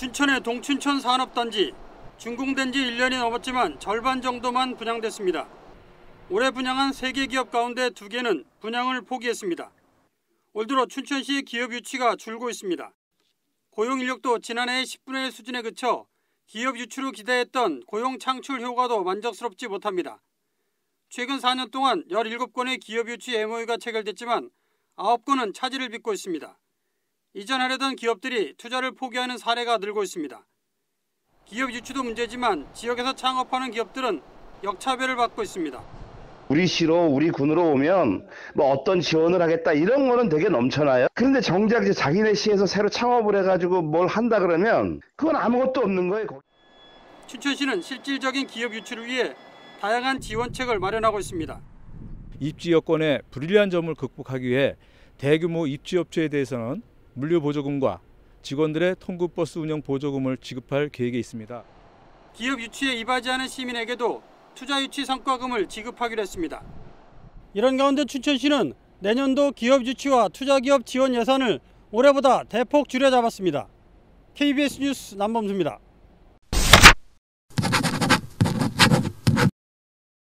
춘천의 동춘천 산업단지 준공된 지 1년이 넘었지만 절반 정도만 분양됐습니다. 올해 분양한 3개 기업 가운데 2개는 분양을 포기했습니다. 올 들어 춘천시의 기업 유치가 줄고 있습니다. 고용 인력도 지난해의 10분의 1 수준에 그쳐 기업 유치로 기대했던 고용 창출 효과도 만족스럽지 못합니다. 최근 4년 동안 17건의 기업 유치 MOU가 체결됐지만 9건은 차질을 빚고 있습니다. 이전하려던 기업들이 투자를 포기하는 사례가 늘고 있습니다. 기업 유치도 문제지만 지역에서 창업하는 기업들은 역차별을 받고 있습니다. 우리 시로 우리 군으로 오면 뭐 어떤 지원을 하겠다 이런 거는 되게 넘쳐나요. 그런데 정작 이제 자기네 시에서 새로 창업을 해가지고 뭘 한다 그러면 그건 아무것도 없는 거예요. 춘천시는 실질적인 기업 유치를 위해 다양한 지원책을 마련하고 있습니다. 입지 여건의 불리한 점을 극복하기 위해 대규모 입지 업체에 대해서는 물류 보조금과 직원들의 통근버스 운영 보조금을 지급할 계획에 있습니다. 기업 유치에 이바지하는 시민에게도 투자 유치 성과금을 지급하기로 했습니다. 이런 가운데 춘천시는 내년도 기업 유치와 투자기업 지원 예산을 올해보다 대폭 줄여잡았습니다. KBS 뉴스 남범수입니다.